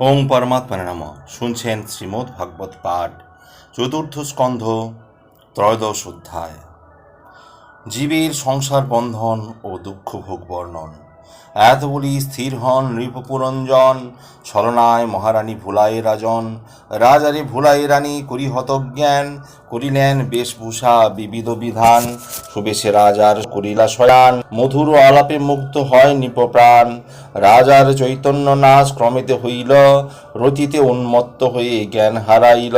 ওং পরমাত্মা নাম। শুনছেন শ্রীমদ্ ভাগবত পাঠ, চতুর্থ স্কন্ধ, ত্রয়োদশ অধ্যায়। জীবের সংসার বন্ধন ও দুঃখ ভোগ বর্ণন। এত বলি স্থির হন নৃপপুরঞ্জন। ছলনায় মহারানী ভুলায় রাজন। রাজারে ভুলায় রানী করি হতজ্ঞান। করিলেন বেশভূষা বিবিধ বিধান। সুবেশে রাজার করিলা শয়ান। মধুর আলাপে মুগ্ধ হয় নিপপ্রাণ। রাজার চৈতন্য নাশ ক্রমেতে হইল। রতিতে উন্মত্ত হয়ে জ্ঞান হারাইল।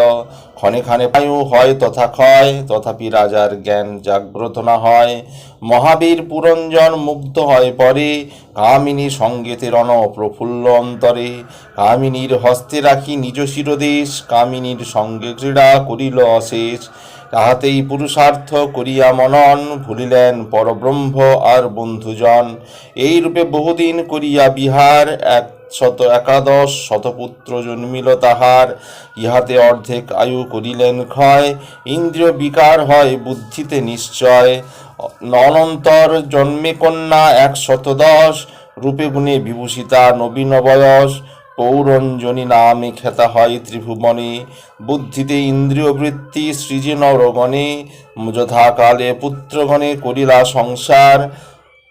ক্ষণে ক্ষণে পায়ু হয় তথা ক্ষয়। তথাপি রাজার জ্ঞান জাগ্রত না হয়। মহাবীর পুরঞ্জন মুগ্ধ হয় পরে। কামিনী সঙ্গেতে রণ প্রফুল্ল অন্তরে। কামিনীর হস্তে রাখি নিজ শিরদেশ, কামিনীর সঙ্গে ক্রীড়া করিল অশেষ। তাহাতেই পুরুষার্থ করিয়া মনন, ভুলিলেন পরব্রহ্ম আর বন্ধুজন। এই রূপে বহুদিন করিয়া বিহার এক শত একাদশ শতপুত্র জন্মিল তাহার। ইহাতে অর্ধেক আয়ু করিলেন ক্ষয়, ইন্দ্রিয় বিকার হয় বুদ্ধিতে নিশ্চয়। অনন্তর জন্মে কন্যা এক দশ রূপে গুণে বিভূষিতা, নবীন বয়স পৌরঞ্জনী নামে খ্যাতা হয় ত্রিভুবনে। বুদ্ধিতে ইন্দ্রিয় বৃত্তি সৃজে নরগণে যথাকালে পুত্রগণে করিলা সংসার,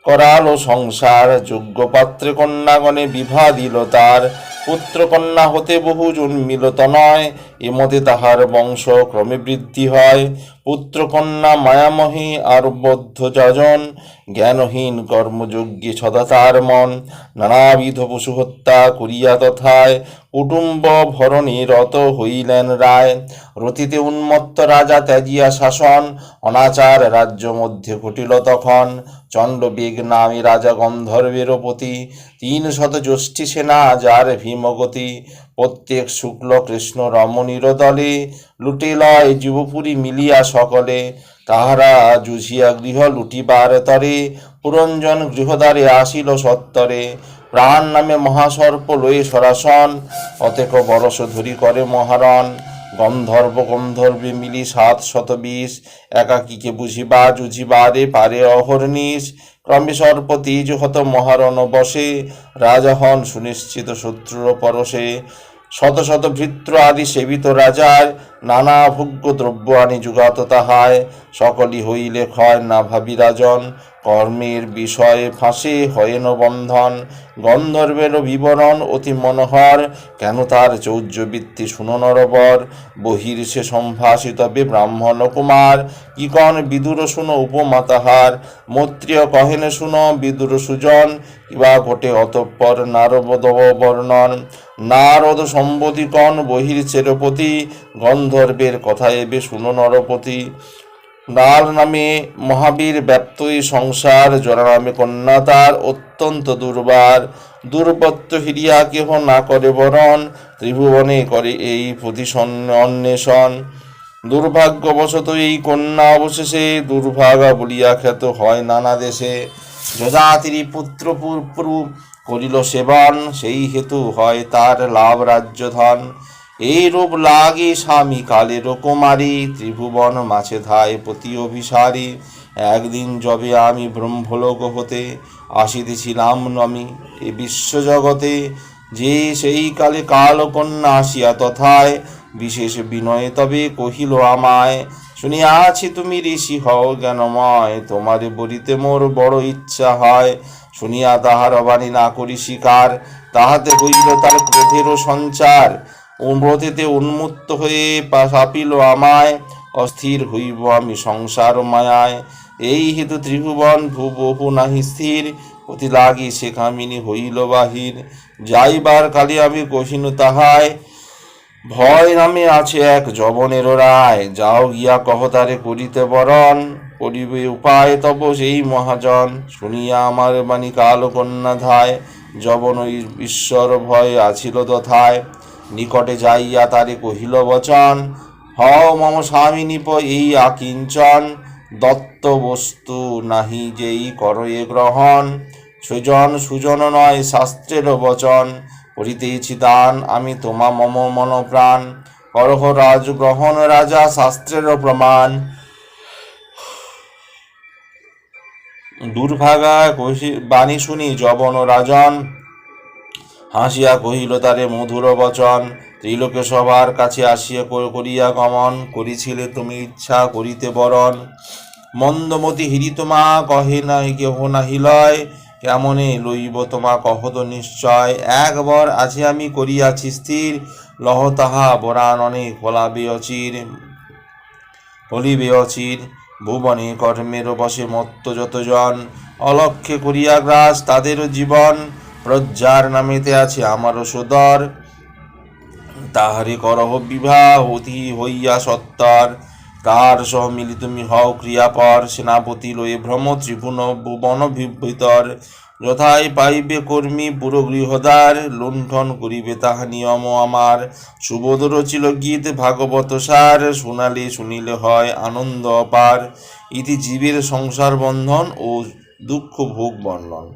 করালো সংসার যোগ্য পাত্রে কন্যাগণে বিভা দিল তার। পুত্র কন্যা হতে বহু জন্মিল তনয় এমতে তাহার বংশ ক্রমে বৃদ্ধি হয়। পুত্র কন্যা মায়ামহী আর বদ্ধ যজন, জ্ঞানহীন কর্মযোগ্যী সদা তার মন। নানাবিধ পশু হত্যা করিয়া তথায় কুটুম্ব ভরণে রত হইলেন রায়। রতিতে উন্মত্ত রাজা ত্যাজিয়া শাসন, অনাচার রাজ্য মধ্যে ঘটিল তখন। চণ্ডবেগ নামে রাজা গন্ধর্বের পতি তিন শত জ্যৈষ্ঠী সেনা, যার ভীমগতি প্রত্যেক শুক্ল, কৃষ্ণ রমণীর দলে লুটে লয় যুবপুরী মিলিয়া সকলে। তাহারা জুঝিয়া গৃহ লুটিবার তরে পুরঞ্জন গৃহদ্বারে আসিল সত্তরে। প্রাণ নামে মহাসর্প লয়ে সরাসন অতেক বরস ধরি করে মহারণ। গন্ধর্ব গন্ধর্বে মিলি সাত শত বিষ, একাকীকে বুঝিবা জুঝিবা রে পারে অহর্নিশ ক্রমে সর্প তেজ হত মহারণ বসে, রাজা হন সুনিশ্চিত শত্রুর পরশে। শত শত ভৃত্র আদি সেবিত রাজার, নানা ভোগ্য দ্রব্য আনি যুগাত তাহায়। সকলই হইলে ক্ষয় না ভাবি রাজন। কর্মের বিষয়ে ফাঁসে হয়েন বন্ধন, গন্ধর্বের বিবরণ অতি মনোহর। কেন তার চৌর্যবৃত্তি শুনো নরবর বহির সে সম্ভাষিতবে ব্রাহ্মণ কুমার। কি কন বিদুর শুনো উপমাতাহার মৈত্রীয় কহেন শুনো বিদুর সুজন। কিবা ঘটে অতঃপর নারদ বর্ণন? নারদ সম্বোধি কন বহির চেরপতি গন্ধর্বের কথা এবে শুনো নরপতি নাল নামে মহাবীর ব্যপ্তই সংসার জরা নামে কন্যা তার অত্যন্ত দুর্বার। দুর্বত্ত হিরিয়া কেহ না করে বরণ, ত্রিভুবনে করে এই প্রতিসন্ন অন্বেষণ। দুর্ভাগ্যবশত এই কন্যা অবশেষে দুর্ভাগা বলিয়া খ্যাত হয় নানা দেশে। যজাতিরি পুত্র করিল সেবন, সেই হেতু হয় তার লাভ রাজ্য ধন এই রূপ লাগে স্বামী কালের কুমারী, ত্রিভুবন মাছে ধায় প্রতি অভিসারী। একদিন যবে আমি ব্রহ্মলোক হতে আসিতেছিলাম নমি এ বিশ্বজগতে, যে সেই কালে কালকন্যা আসিয়া তথায়, বিশেষ বিনয়ে তবে কহিল আমায়, শুনিয়াছি তুমি ঋষি হও জ্ঞানময়, তোমারে বলিতে মোর বড় ইচ্ছা হয়। শুনিয়া তাহার বাণী না করি স্বীকার তাহাতে হইল তার ক্রোধেরও সঞ্চার। উন্মতিতে উন্মুক্ত হয়ে পা- চাপিল আমায়, অস্থির হইব আমি সংসার মায়ায়। এই হেতু ত্রিভুবন ভূবহু নাহি স্থির, অতি লাগি সে কামিনী হইল বাহির। যাইবার কালে আমি কহিনু তাহায়, ভয় নামে আছে এক জবনের রায়। যাও গিয়া কহতারে করিতে বরণ, করিবে উপায় তব সেই মহাজন। শুনিয়া আমার বাণী কাল কন্যা ধায় ওই ঈশ্বর ভয় আছিল তথায়। নিকটে যাইয়া তারে কহিল, বচন, হও মম স্বামী নিপ এই আকিঞ্চন। দত্ত বস্তু নাহি যেই করয়ে গ্রহণ। সুজন সুজন নয় শাস্ত্রের বচন। করিতেছি দান, আমি তোমা মম মন প্রাণ করহ রাজ গ্রহণ, রাজা শাস্ত্রের প্রমাণ। দুর্ভাগা বাণী শুনি জবন রাজন হাসিয়া কহিল, তারে মধুর বচন। ত্রিলোকে সবার কাছে আসিয়া করিয়া গমন। করিছিলে তুমি ইচ্ছা, করিতে বরণ। মন্দমতি হিরি তোমা, কহে নাই কেহ নাহি লয়। কেমনে লইব তোমা, কহ তো নিশ্চয়। একবার আছে আমি করিয়াছি স্থির। লহ তাহা বরান অনেক ফলাবে অচির। বলিবে অচির। ভুবনে কর্মের বসে মত্ত যতজন। অলক্ষে করিয়া গ্রাস তাদেরও জীবন। প্রজ্জার নামেতে আছে, আমারও সুদর। তাহারে করহ বিবাহ, অতি হইয়া সত্তর। কার সহ মিলি তুমি হও ক্রিয়াপর, সেনাপতি লয়ে ভ্রম ত্রিভুবন ভুবন ভিতর। যথাই পাইবে কর্মী পুরো গৃহদ্বার লুণ্ঠন করিবে তাহা নিয়ম আমার। সুবোধ রচিল গীত ভাগবত সার শুনালে শুনিলে হয় আনন্দ অপার। ইতি জীবের সংসার বন্ধন ও দুঃখ ভোগ বর্ণন।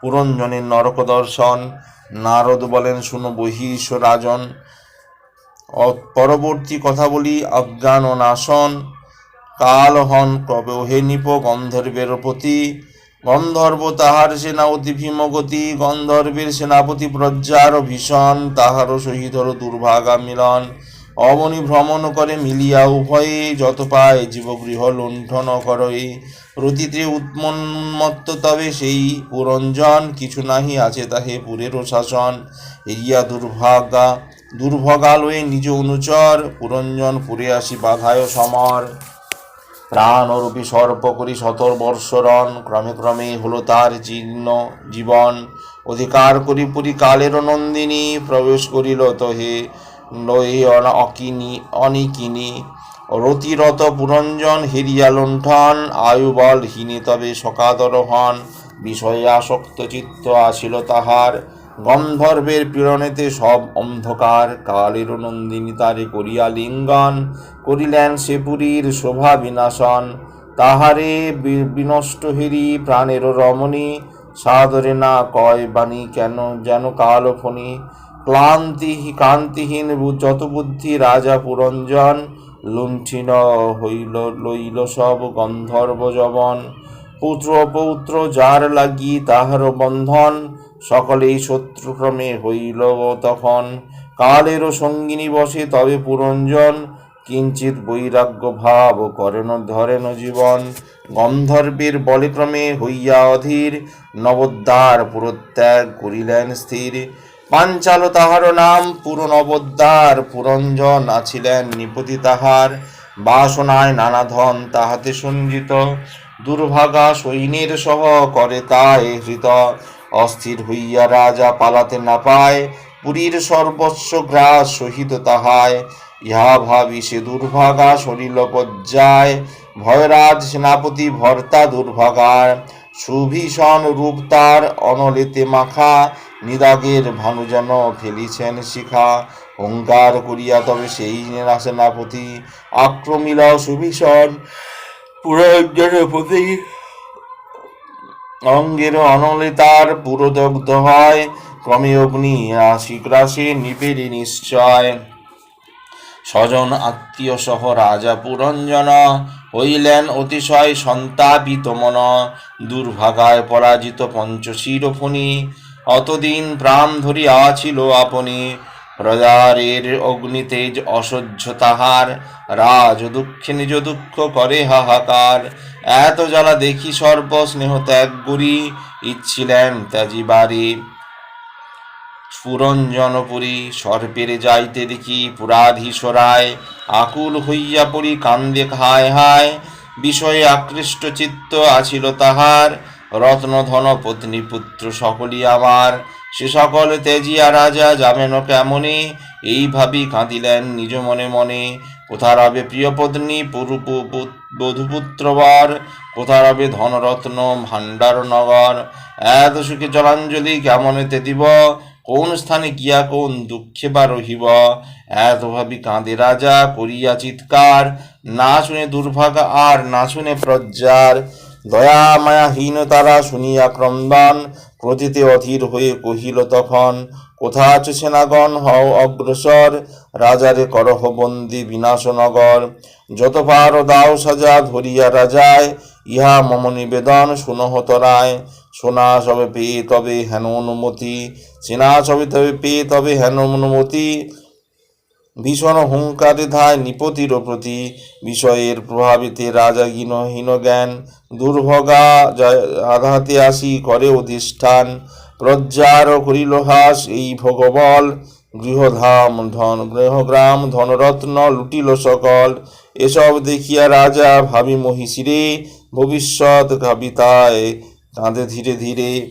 পুরঞ্জনের নরক দর্শন নারদ বলেন, শুনো বহিষ রাজন। পরবর্তী কথা বলি, অজ্ঞান ও নাশন। কাল হন কবে ওহে নিপ গন্ধর্বের প্রতি। গন্ধর্ব তাহার সেনা অতি ভীমগতি। গন্ধর্বের সেনাপতি প্রজ্জার ভীষণ, তাহারও সহিতর দুর্ভাগা মিলন। অবনি ভ্রমণ করে মিলিয়া উভয়ে যত পায় জীবগৃহ লুণ্ঠন করই। রতিতে উন্মত্ত তবে সেই পুরঞ্জন, কিছু নাহি আছে তাহে পুরেরও শাসন। এরিয়া দুর্ভাগা, দুর্ভগালয়ে নিজ অনুচর, পুরঞ্জন পুরে আসি বাধায় সমর। প্রাণরূপী সর্প করি শতর বর্ষরণ ক্রমে ক্রমে হলো তার জীর্ণ জীবন। অধিকার করি পুরী কালের নন্দিনী, প্রবেশ করিল তহে লয়ে অকিনি, অনিকিনি। রতিরত পুরঞ্জন হেরিয়া লুণ্ঠন, আয়ু বল হীনে তবে সকাদর হন। বিষয়ে আসক্ত চিত্ত আসিল তাহার। গন্ধর্বের পীড়নেতে সব অন্ধকার, কালের নন্দিনী তারে করিয়া লিঙ্গন, করিলেন সে পুরীর শোভা বিনাশন। তাহারে বিনষ্ট হেরি প্রাণের রমণী, সাদরে না কয় বাণী কেন, যেন কাল ফণি ক্লান্তি কান্তিহীন যত বুদ্ধি রাজা পুরঞ্জন, লুণ্ঠিন হইল লইল সব গন্ধর্ব যবন। পুত্র পৌত্র যার লাগি তাহার বন্ধন, সকলেই শত্রুক্রমে হইল তখন। কালেরও সঙ্গিনী বসে তবে পুরঞ্জন কিঞ্চিত বৈরাগ্য ভাব করেন ধরেন জীবন। গন্ধর্বের বলেক্রমে হইয়া অধীর নবোদ্বার পুরত্যাগ করিলেন স্থির। পাঞ্চাল তাহার নাম পুরো নবোদ্বার পুরঞ্জন আছিলেন নিপতি তাহার। বাসনায় নানা ধন তাহাতে সঞ্জিত, দুর্ভাগা সৈন্যের সহ করে তাই হৃত। অস্থির হইয়া রাজা পালাতে না পায়, পুরীর সর্বস্ব গ্রাস সহিত তাহায়। ইহা ভাবি সে দুর্ভাগা সরিল পর্যায়, ভয়রাজ সেনাপতি ভর্তা দুর্ভাগার। সুভীষণ রূপ তার অনলেতে মাখা নিদাগের ভানু যেন ফেলিছেন শিখা। হুঙ্কার করিয়া তবে সেই সেনাপতি আক্রমিল সুভীষণ। পুরোজনের প্রতি অঙ্গের অনলে তার পুরোদগ্ধ হয় ক্রমে অগ্নি আশিগ্রাসে নিপেরি নিশ্চয়। স্বজন আত্মীয় সহ রাজা পুরঞ্জন হইলেন অতিশয় সন্তাপিত মন দুর্ভাগায় পরাজিত পঞ্চশির ফণি অতদিন প্রাণ ধরিয়া ছিল আপনি, প্রজারের অগ্নিতেজ অসহ্য তাহার, রাজ দুঃখে নিজ দুঃখ করে হাহাকার। এত জ্বালা দেখি সর্বস্নেহ ত্যাগ করি, ইচ্ছিলেন ত্যাজি বাড়ি পুরঞ্জনপুরী সর্পের যাইতে দেখি পুরাধীশ্বরায় আকুল হইয়া পড়ি কান্দে হায় হায়, বিষয়ে আকৃষ্ট চিত্ত আছিল তাহার। রত্নধন পত্নী পুত্র সকলই আমার, সে সকল তেজিয়া রাজা যাবেন কেমনে? এই ভাবি কাঁদিলেন নিজ মনে মনে, কোথা রবে প্রিয় পত্নী পুরুপু বধুপুত্রবর? কোথা রবে ধনরত্ন ভাণ্ডার নগর এত সুখে জলাঞ্জলি কেমনেতে দিব? কোন স্থানে গিয়া কোন দুঃখে বা রহিব? এত ভাবি কাঁদে রাজা, করিয়া চিৎকার। না শুনে দুর্ভাগা আর, না শুনে প্রজ্জার। দয়া মায়াহীন তারা শুনিয়া ক্রন্দন, ক্রোধিতে অধীর হয়ে কহিল তখন, কোথা আছে সেনাগণ? হও অগ্রসর। রাজারে করহ বন্দি বিনাশনগর। যত পার দাও সাজা ধরিয়া রাজায়। ইহা মম নিবেদন, শুনহ সোনা সবে পেয়ে তবে হেন অনুমতি, চেনা সবে তবে পেয়ে তবে হেন অনুমতি। ভীষণ হুঙ্কারে ধায় নিপতির প্রতি, বিষয়ের প্রভাবিতে রাজা হীন জ্ঞান, দুর্ভগা আঘাতে আসি করে অধিষ্ঠান। প্রজ্জার করিল হাস এই ভগবল, গৃহধাম ধন, গৃহগ্রাম ধনরত্ন লুটিল সকল। এসব দেখিয়া রাজা ভাবি মহিষিরে ভবিষ্যৎ কবিতায় কাঁদে ধীরে ধীরে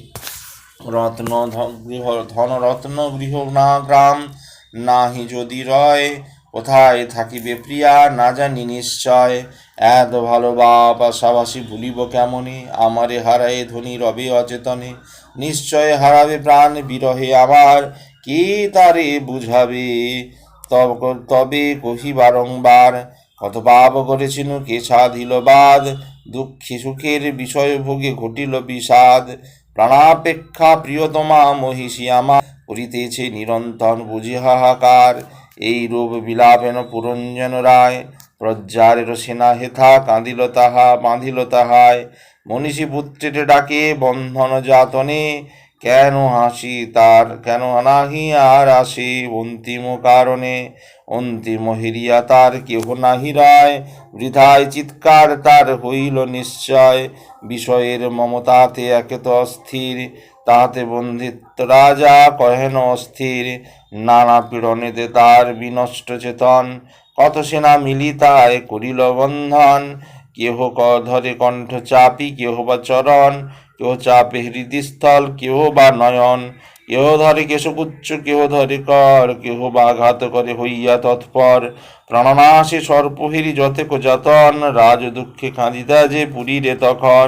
রত্ন গৃহ, ধনরত্ন গৃহ না গ্রাম নাহি যদি রয়, কোথায় থাকিবে প্রিয়া না জানি নিশ্চয়। এত ভালো বাপ আশাবাসী ভুলিব কেমনে? আমারে হারায়ে ধনী রবে অচেতনে। নিশ্চয় হারাবে প্রাণ বিরহে আমার কে তারে বুঝাবে? তব- তবে কহি বারংবার, কত পাপ করেছিল, কে সাধিল বাদ? দুঃখী সুখের বিষয় ভোগে ঘটিল বিষাদ। প্রাণাপেক্ষা প্রিয়তমা মহিষী আমা করিতেছে নিরন্তন বুঝি হাহাকার। এই রূপ বিলাপেন পুরঞ্জন রায়। প্রজ্জারের সেনা হেথা কাঁদিল তাহা, বাঁধিল তাহায়। মনীষী পুত্রের ডাকে বন্ধন যাতনে। কেন হাসি তার? কেন নাহি আর আসে অন্তিম কারণে? অন্তিম হিরিয়া তার কেহ নাহি রায়? বৃথায় চিৎকার তার হইল নিশ্চয়। বিষয়ের মমতাতে একে তো অস্থির। তাহাতে বন্ধিত্ব রাজা কহেন অস্থির। নানা পীড়নেতে তার বিনষ্ট চেতন। কত সেনা মিলিতায় করিল বন্ধন। কেহ ক ধরে কণ্ঠ চাপি, কেহ বা চরণ। কেহ চাপে হৃদিস্থল কেহ বা নয়ন, কেহ ধরে কেশকুচ্চ কেহ ধরে কর, কেহ বা আঘাত করে হইয়া তৎপর। প্রাণনাশে সর্পহেরি যথেক যতন, রাজ দুঃখে কাঁদিতা যে পুরীরে তখন।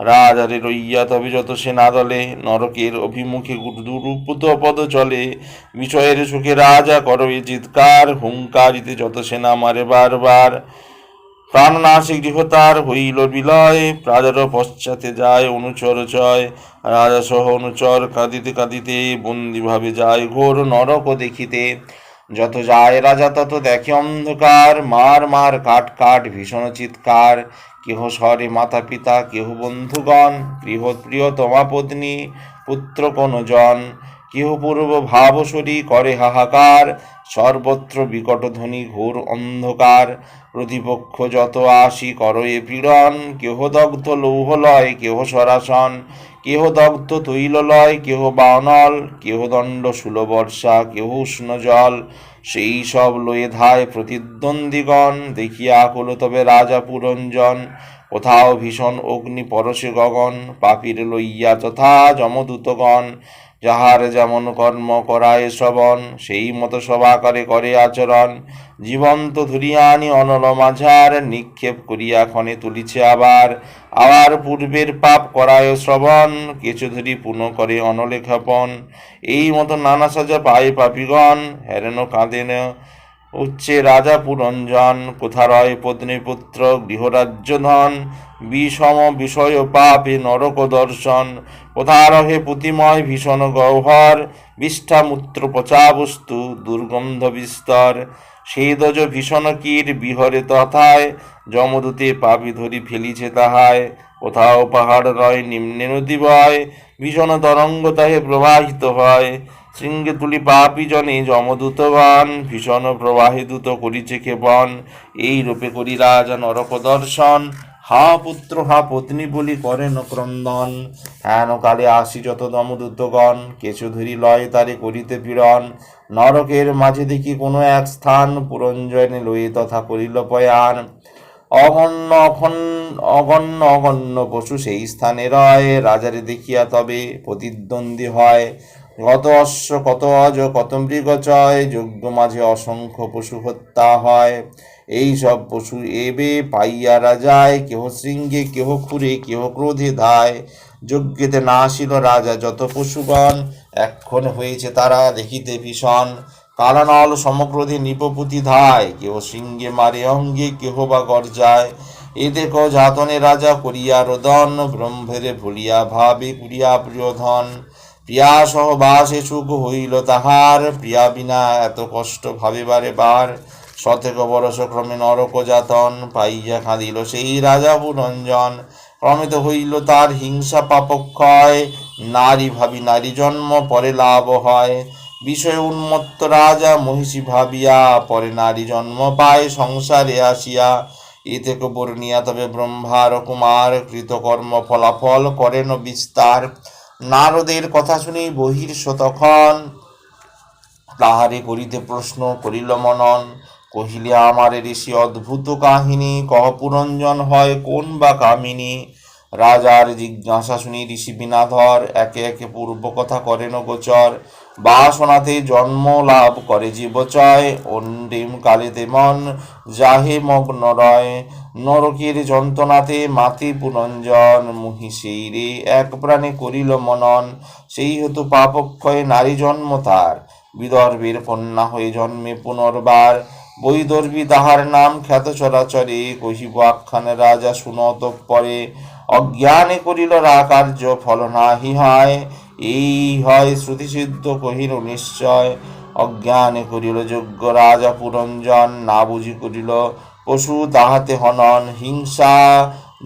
রাজারে রইয়া তবে যত সেনা দলে, নরকের অভিমুখে দুরূপত পদ চলে। বিষয়ের সুখে রাজা করবে চিৎকার হুঙ্কারিতে যত সেনা মারে বারবার। প্রাণনাশে গৃহতার হইল বিলয় রাজার পশ্চাতে যায়, অনুচর চয় রাজা সহ অনুচর কাঁদিতে কাঁদিতে বন্দিভাবে যায়, ঘোর নরক দেখিতে। যত যায় রাজা, তত দেখে অন্ধকার। মার মার কাট কাট, ভীষণ চিৎকার। কেহ স্বরে মাতা পিতা, কেহ বন্ধুগণ গৃহ প্রিয়তমা পত্নী, পুত্র কোন জন কেহ পূর্ব ভাবসরি করে হাহাকার, সর্বত্র বিকট ধ্বনি ঘোর অন্ধকার। প্রতিপক্ষ যত আসি করয়ে পীড়ন, কেহ দগ্ধ লৌহলয় কেহ সরাসন, কেহ দগ্ধ তৈললয় কেহ বানল, কেহ দণ্ড বর্ষা, কেহ উষ্ণ জল। সেই সব লয়ে ধায় প্রতিদ্বন্দ্বীগণ, দেখিয়া আকুল তবে রাজা পুরঞ্জন। কোথাও ভীষণ অগ্নি পরশে গগন, পাপির লইয়া তথা যমদূতগণ। যাহার যেমন কর্ম করায় শ্রবণ, সেই মতো সভা করে করে আচরণ। জীবন্ত ধরিয়া আনি অনল মাঝার নিক্ষেপ করিয়া ক্ষণে তুলিছে আবার। আবার পূর্বের পাপ করায় শ্রবণ, কিছু ধরি পুনঃ করে অনলে ক্ষেপণ এই মতো নানা সাজা পায় পাপিগণ, হেরেন কাঁদেন উচ্চে রাজা পুরঞ্জন, কোথারয় পত্নী পুত্র গৃহরাজ্য ধন বিষম বিষয় পাপে নরক দর্শন, কোথারহে পুতিময় ভীষণ গহ্বর, বিষ্ঠামূত্র পচা বস্তু দুর্গন্ধ বিস্তর। সেদজ ভীষণ কীট বিহরে তথায়, যমদূতে পাপি ধরি ফেলিছে তাহায়। কোথাও পাহাড় রয় নিম্নে নদী বয়, ভীষণ তরঙ্গ তাহে প্রবাহিত হয়। শৃঙ্গে তুলি পাপি জনে যমদূতগণ ভীষণ প্রবাহিদূত করিছে ক্ষেপণ এই রূপে করি রাজা নরক দর্শন হা পুত্র, হা পত্নী বলি করেন ক্রন্দন। হেন কালে আসি যত দমদূতগণ। কেশু ধরি লয় তারে করিতে পীড়ন। নরকের মাঝে দেখি কোনো এক স্থান পুরঞ্জনে লয়ে তথা করিল পয়ান। অগণ্য অগণ্য অগণ্য পশু সেই স্থানে রয়। রাজারে দেখিয়া তবে প্রতিদ্বন্দ্বী হয়। কত অশ্ব কত অজ কত মৃগচয় যজ্ঞ মাঝে অসংখ্য পশু হত্যা হয়। এই সব পশু এবে পাইয়া রাজায়, কেহ শৃঙ্গে, কেহ খুরে, কেহ ক্রোধে ধায়। যজ্ঞেতে না আসিল রাজা যত পশুগণ, এক্ষণ হয়েছে তারা দেখিতে ভীষণ। কালানল সমক্রোধে নিপপুতি ধায়, কেহ শৃঙ্গে মারে অঙ্গে, কেহ বা গর্জায়। এ দেখো যাতনে রাজা করিয়া রোদন, ব্রহ্মেরে ভুলিয়া ভাবে কুরিয়া প্রিয়ধন। প্রিয়া সহবাসে সুখ হইল তাহার, প্রিয়া বিনা এত কষ্ট ভাবিবারে বার। শতেক বরস ক্রমে নরক যাতন, পাইয়া কাঁদিল সেই রাজা পুরঞ্জন ক্রমে তো হইল তার হিংসা পাপক্ষয়, নারী ভাবি নারী জন্ম, পরে লাভ হয়। বিষয় উন্মত্ত রাজা মহিষী ভাবিয়া, পরে নারী জন্ম পায় সংসারে আসিয়া। এ থেকে বর্ণিয়া তবে ব্রহ্মার কুমার, কৃতকর্ম ফলাফল করেন বিস্তার। নারদের কথা শুনি বহির্ষ তখন তাহারে করিতে প্রশ্ন করিল মনন, কহিলে, আমার ঋষি অদ্ভুত কাহিনী, কহ পুরঞ্জন হয় কোন বা কামিনী? রাজার জিজ্ঞাসা শুনি, ঋষি বিনাধর, একে একে পূর্ব কথা করেন গোচর। বাসনাতে জন্ম লাভ করে জীবচয় অন্ডিম কালেতে মন যাহে মগ্ন রয়। নরকের যন্ত্রণাতে মাতি পুরঞ্জন মহিষীরে এক প্রাণে করিল মনন। সেই হেতু পাপক্ষয়ে নারী জন্ম তার। বিদর্ভের কন্যা হয়ে জন্মে পুনর্বার। বৈদর্ভী তাহার নাম খ্যাত চরাচরে, কহিব আখ্যান রাজা শুনত পরে। অজ্ঞানে করিল রা কার্য ফল নাহি হয়। এই হয় শ্রুতিসিদ্ধ কহিল, নিশ্চয় অজ্ঞানে করিল, যোগ্য রাজা পুরঞ্জন না বুঝি করিল, পশু তাহাতে হনন, হিংসা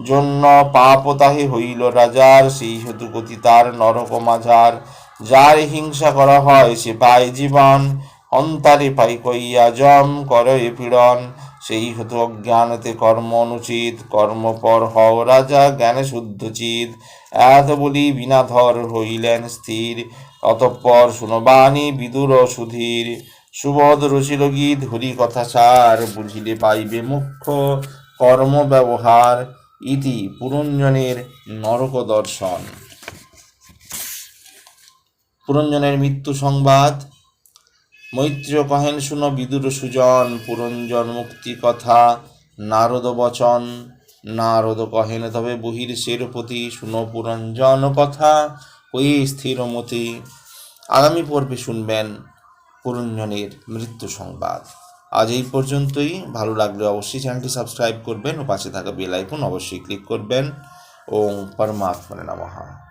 জন্য পাপ তাহে হইল রাজার, সেই হেতু গতি তার নরক মাঝার যার হিংসা করা হয় সে পায় জীবন, অন্তারে পাই কইয়া জম করে পীড়ন। সেই হেতু অজ্ঞানতে কর্ম অনুচিত, কর্মপর হও রাজা জ্ঞানে শুদ্ধ চিত এত বলি বিনাধর হইলেন স্থির, অতঃপর শুনবাণী বিদুর সুধীর। সুবোধ রচিল গীত হরি কথা সার, বুঝিলে পাইবে মুখ্য কর্ম ব্যবহার ইতি পুরঞ্জনের নরক দর্শন। পুরঞ্জনের মৃত্যু সংবাদ মৈত্র কহেন শুনো বিদুর সুজন, পুরঞ্জন মুক্তি কথা। নারদ বচন, নারদ কহেন তবে বহির সেরপতি। শুনো পুরঞ্জন কথা হয়ে স্থিরমতি আগামী পর্বে শুনবেন পুরঞ্জনের মৃত্যু সংবাদ। আজ এই পর্যন্তই। ভালো লাগলে অবশ্যই চ্যানেলটি সাবস্ক্রাইব করবেন ও পাশে থাকা বেল আইকন অবশ্যই ক্লিক করবেন। ওম পরমাত্মনে নমঃ।